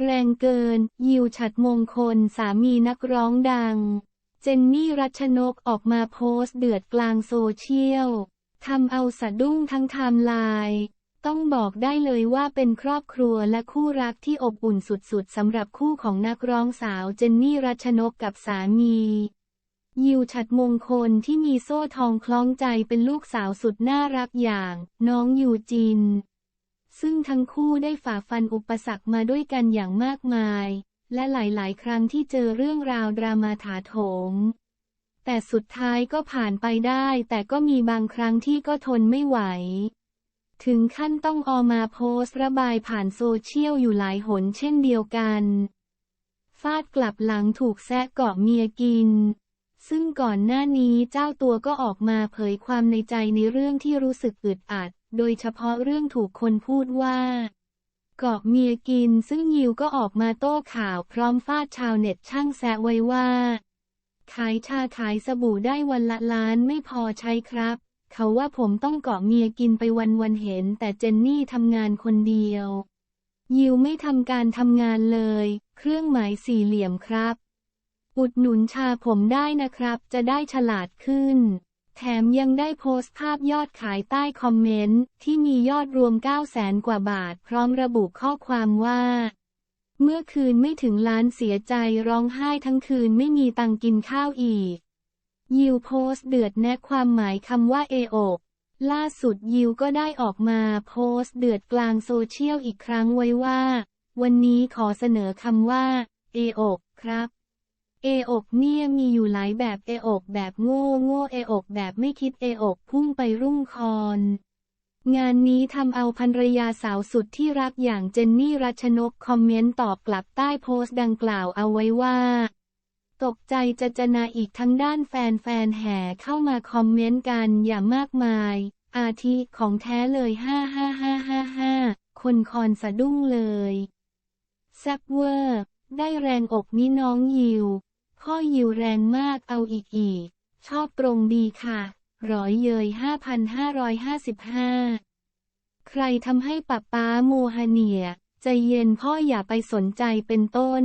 แรงเกิน ยิวฉัดมงคลสามีนักร้องดัง เจนนี่รัชนกออกมาโพสต์เดือดกลางโซเชียลทำเอาสะดุ้งทั้งไทม์ไลน์ต้องบอกได้เลยว่าเป็นครอบครัวและคู่รักที่อบอุ่นสุดๆสำหรับคู่ของนักร้องสาวเจนนี่รัชนกกับสามี ยิวฉัดมงคลที่มีโซ่ทองคล้องใจเป็นลูกสาวสุดน่ารักอย่าง น้องยูจิน ซึ่งทั้งคู่ได้ฝ่าฟันอุปสรรคมาด้วยกันอย่างมากมาย และหลายๆ ครั้งที่เจอเรื่องราวดราม่าถาโถม แต่สุดท้ายก็ผ่านไปได้ แต่ก็มีบางครั้งที่ก็ทนไม่ไหว ถึงขั้นต้องออกมาโพสต์ระบายผ่านโซเชียลอยู่หลายหนเช่นเดียวกัน ฟาดกลับหลังถูกแซะเกาะเมียกิน ซึ่งก่อนหน้านี้เจ้าตัวก็ออกมาเผยความในใจในเรื่องที่รู้สึกอึดอัด โดยเฉพาะเรื่องถูกคนพูดว่า เกาะเมียกิน ซึ่งยิวก็ออกมาโต้ข่าวพร้อมฟาดชาวเน็ตช่างแซะไว้ว่า ขายชาขายสบู่ได้วันละล้านไม่พอใช้ครับ เขาว่าผมต้องเกาะเมียกินไปวันวันเห็น แต่เจนนี่ทำงานคนเดียว ยิวไม่ทำการทำงานเลย เครื่องหมายสี่เหลี่ยมครับ อุดหนุนชาผมได้นะครับ จะได้ฉลาดขึ้น แถมยังได้โพสต์ภาพยอดขายใต้คอมเมนต์ ที่มียอดรวม 9 0 0แสนกว่าบาท พร้อมระบุข้อความว่า เมื่อคืนไม่ถึงล้านเสียใจร้องไห้ทั้งคืนไม่มีตังกินข้าวอีก ยิวโพสต์เดือดแนะความหมายคำว่าเออกล่าสุดยิวก็ได้ออกมาโพสต์เดือดกลางโซเชียลอีกครั้งไว้ว่า วันนี้ขอเสนอคำว่า เออกครับ เออกเนี่ยมีอยู่หลายแบบเออกแบบโง่โง่เออกแบบไม่คิดเออกพุ่งไปรุ่งคอน งานนี้ทำเอาภรรยาสาวสุดที่รักอย่างเจนนี่รัชนกคอมเมนต์ตอบกลับใต้โพสต์ดังกล่าวเอาไว้ว่า ตกใจจะจนาอีกทั้งด้านแฟนๆแห่เข้ามาคอมเมนต์กันอย่างมากมาย อาทิของแท้เลย55555คนคอนสะดุ้งเลยแซบเวอร์ ได้แรงอกนี่น้องยิว พ่อยิวแรงมากเอาอีกอีก ชอบตรงดีค่ะ ร้อยเยย 5,555 ใครทำให้ป๊าป้าโมฮาเนีย ใจเย็นพ่ออย่าไปสนใจเป็นต้น